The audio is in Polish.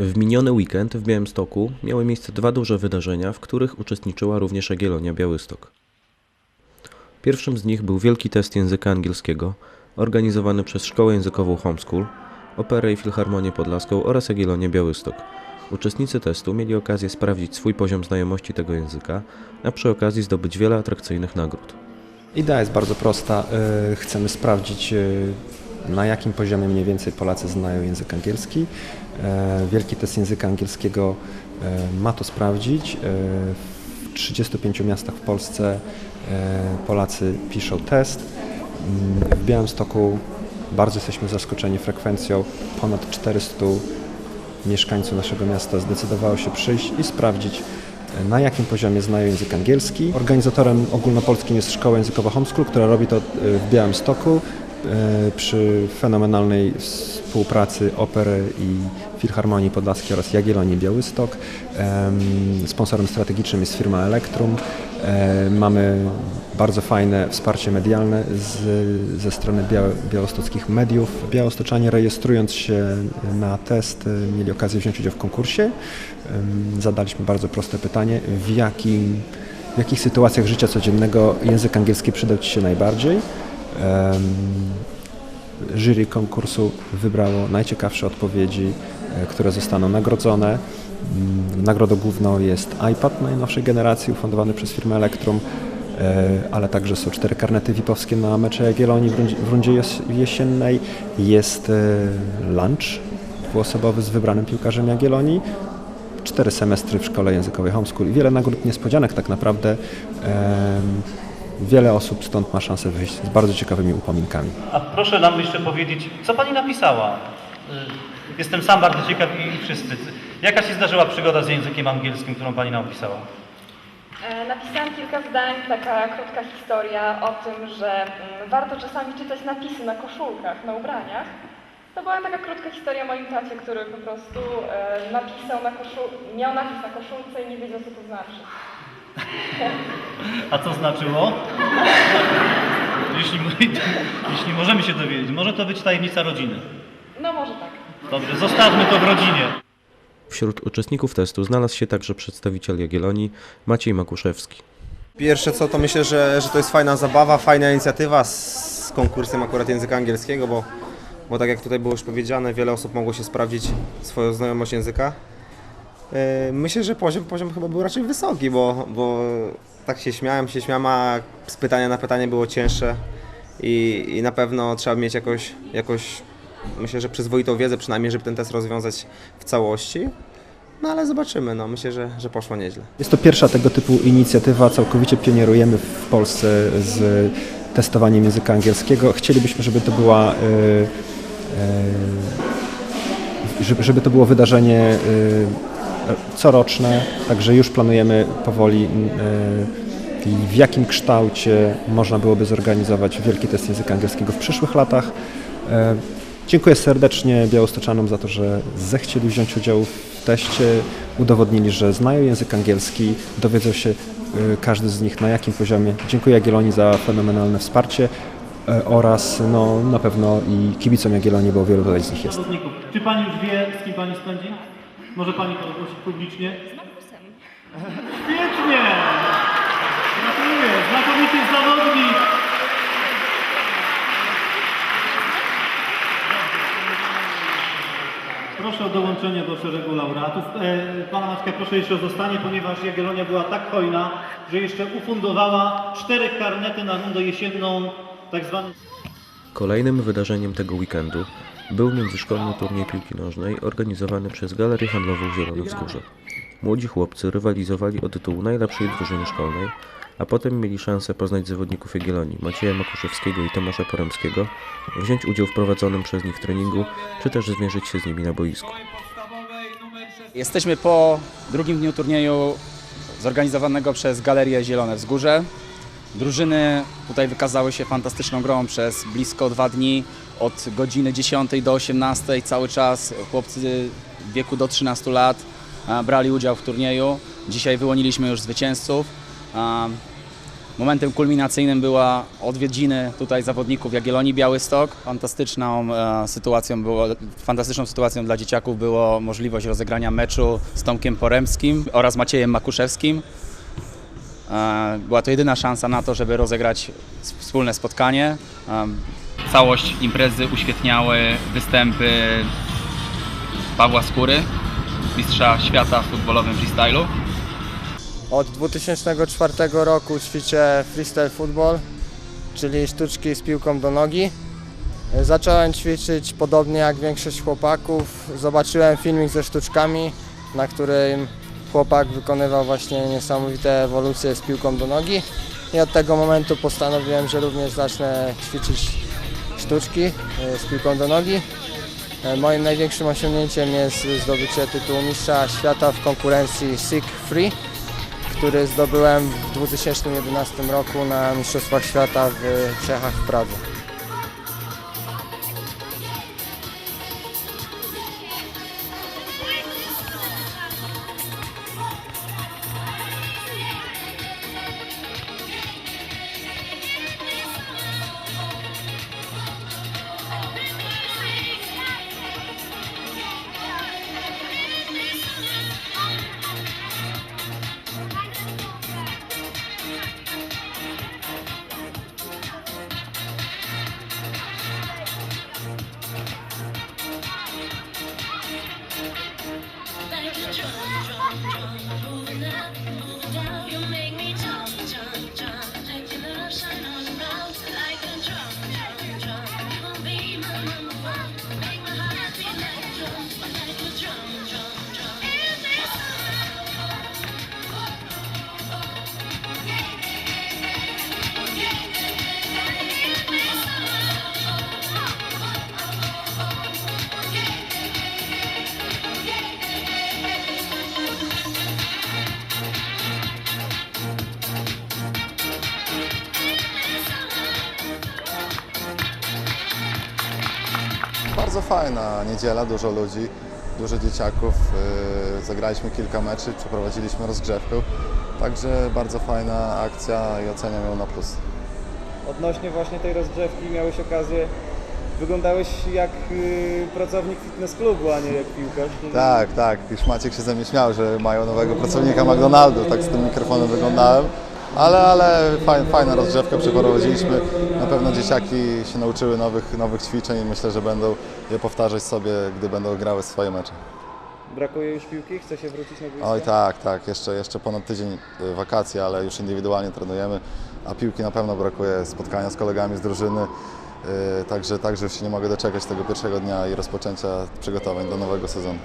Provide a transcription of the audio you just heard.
W miniony weekend w Białymstoku miały miejsce dwa duże wydarzenia, w których uczestniczyła również Jagiellonia Białystok. Pierwszym z nich był wielki test języka angielskiego, organizowany przez Szkołę Językową Homeschool, Operę i Filharmonię Podlaską oraz Jagiellonię Białystok. Uczestnicy testu mieli okazję sprawdzić swój poziom znajomości tego języka, a przy okazji zdobyć wiele atrakcyjnych nagród. Idea jest bardzo prosta. Y, Chcemy sprawdzić, y, na jakim poziomie mniej więcej Polacy znają język angielski. E, Wielki test języka angielskiego e, ma to sprawdzić. E, W 35 miastach w Polsce Polacy piszą test. Mm, W Białymstoku bardzo jesteśmy zaskoczeni frekwencją. Ponad 400 mieszkańców naszego miasta zdecydowało się przyjść i sprawdzić, na jakim poziomie znają język angielski. Organizatorem ogólnopolskim jest Szkoła Językowa Homeschool, która robi to w Białymstoku przy fenomenalnej współpracy Opery i Filharmonii Podlaskiej oraz Jagiellonii Białystok. Em, Sponsorem strategicznym jest firma Elektrum. E, Mamy bardzo fajne wsparcie medialne z, ze strony biał- białostockich mediów. Białostoczanie rejestrując się na test e, mieli okazję wziąć udział w konkursie. Zadaliśmy bardzo proste pytanie, w, jakim, w jakich sytuacjach życia codziennego język angielski przydał Ci się najbardziej. Jury konkursu wybrało najciekawsze odpowiedzi, e, które zostaną nagrodzone. Mm, Nagrodą główną jest iPad najnowszej generacji, ufundowany przez firmę Elektrum, e, ale także są cztery karnety VIP-owskie na mecze Jagiellonii w rundzie, jesiennej. Jest e, lunch dwuosobowy z wybranym piłkarzem Jagiellonii, cztery semestry w szkole językowej homeschool i wiele nagród niespodzianek tak naprawdę. Wiele osób stąd ma szansę wyjść z bardzo ciekawymi upominkami. A proszę nam jeszcze powiedzieć, co Pani napisała? Y, Jestem sam bardzo ciekaw i i wszyscy. Jaka się zdarzyła przygoda z językiem angielskim, którą Pani nam opisała? E, Napisałam kilka zdań, taka krótka historia o tym, że mm, warto czasami czytać napisy na koszulkach, na ubraniach. To była taka krótka historia o moim tacie, który po prostu e, napisał na koszul... miał napis na koszulce i nie wiedział, co to znaczy. A co znaczyło? Jeśli, jeśli możemy się dowiedzieć, może to być tajemnica rodziny. No może tak. Dobrze, zostawmy to w rodzinie. Wśród uczestników testu znalazł się także przedstawiciel Jagiellonii Maciej Makuszewski. Pierwsze co to myślę, że, że to jest fajna zabawa, fajna inicjatywa z, z konkursem akurat języka angielskiego, bo, bo tak jak tutaj było już powiedziane, wiele osób mogło się sprawdzić swoją znajomość języka. Yy, Myślę, że poziom, poziom chyba był raczej wysoki, bo, bo tak się śmiałem, się śmiałem, a z pytania na pytanie było cięższe i, i na pewno trzeba mieć jakoś, jakoś, myślę, że przyzwoitą wiedzę przynajmniej, żeby ten test rozwiązać w całości. No ale zobaczymy, no myślę, że, że poszło nieźle. Jest to pierwsza tego typu inicjatywa, całkowicie pionierujemy w Polsce z testowaniem języka angielskiego. Chcielibyśmy, żeby to była, e, e, żeby, to było wydarzenie e, coroczne, także już planujemy powoli e, i w jakim kształcie można byłoby zorganizować wielki test języka angielskiego w przyszłych latach. E, Dziękuję serdecznie Białostoczanom za to, że zechcieli wziąć udział w teście, udowodnili, że znają język angielski, dowiedzą się y, każdy z nich na jakim poziomie. Dziękuję Jagiellonii za fenomenalne wsparcie oraz no, na pewno i kibicom Jagiellonii, bo wielu tutaj z nich jest. Czy Pani już wie, z kim Pani spędzi? Może Pani to ogłosić publicznie? Z Markusem. Świetnie! Gratuluję, znakomity zawodnik! Proszę o dołączenie do szeregu laureatów. E, Pana Maćka proszę jeszcze o zostanie, ponieważ Jagiellonia była tak hojna, że jeszcze ufundowała cztery karnety na rundę jesienną, tak zwany Kolejnym wydarzeniem tego weekendu był międzyszkolny turniej piłki nożnej organizowany przez Galerię Handlową Zielone Wzgórze. Młodzi chłopcy rywalizowali o tytuł najlepszej drużyny szkolnej, a potem mieli szansę poznać zawodników Jagiellonii Macieja Makuszewskiego i Tomasza Poremskiego, wziąć udział w prowadzonym przez nich treningu, czy też zmierzyć się z nimi na boisku. Jesteśmy po drugim dniu turnieju zorganizowanego przez Galerię Zielone Wzgórze. Drużyny tutaj wykazały się fantastyczną grą przez blisko dwa dni, od godziny 10 do 18 cały czas. Chłopcy w wieku do 13 lat e, brali udział w turnieju. Dzisiaj wyłoniliśmy już zwycięzców. E, Momentem kulminacyjnym była odwiedziny tutaj zawodników Jagiellonii Białystok. Fantastyczną e, sytuacją było, fantastyczną sytuacją dla dzieciaków było możliwość rozegrania meczu z Tomkiem Poremskim oraz Maciejem Makuszewskim. E, Była to jedyna szansa na to, żeby rozegrać wspólne spotkanie. Całość imprezy uświetniały występy Pawła Skóry, mistrza świata w futbolowym freestylu. Od 2004 roku ćwiczę freestyle football, czyli sztuczki z piłką do nogi. Zacząłem ćwiczyć podobnie jak większość chłopaków. Zobaczyłem filmik ze sztuczkami, na którym chłopak wykonywał właśnie niesamowite ewolucje z piłką do nogi. I od tego momentu postanowiłem, że również zacznę ćwiczyć sztuczki e, z piłką do nogi. E, Moim największym osiągnięciem jest zdobycie tytułu mistrza świata w konkurencji SIG Free który zdobyłem w 2011 roku na Mistrzostwach Świata w Czechach w Pradze. Bardzo fajna niedziela, dużo ludzi, dużo dzieciaków. Yy, Zagraliśmy kilka meczy, przeprowadziliśmy rozgrzewkę. Także bardzo fajna akcja i oceniam ją na plus. Odnośnie właśnie tej rozgrzewki miałeś okazję, wyglądałeś jak y, pracownik fitness klubu, a nie jak piłkarz. Tak, tak. Już Maciek się ze mnie śmiał, że mają nowego pracownika McDonaldu. Tak z tym mikrofonem wyglądałem. Ale, ale fajna, fajna rozgrzewka przeprowadziliśmy. Na pewno dzieciaki się nauczyły nowych, nowych ćwiczeń i myślę, że będą je powtarzać sobie, gdy będą grały swoje mecze. Brakuje już piłki? Chce się wrócić na boisko? Oj tak, tak. Jeszcze, jeszcze ponad tydzień y, wakacji, ale już indywidualnie trenujemy. A piłki na pewno brakuje, spotkania z kolegami z drużyny. Y, Także, także już się nie mogę doczekać tego pierwszego dnia i rozpoczęcia przygotowań do nowego sezonu.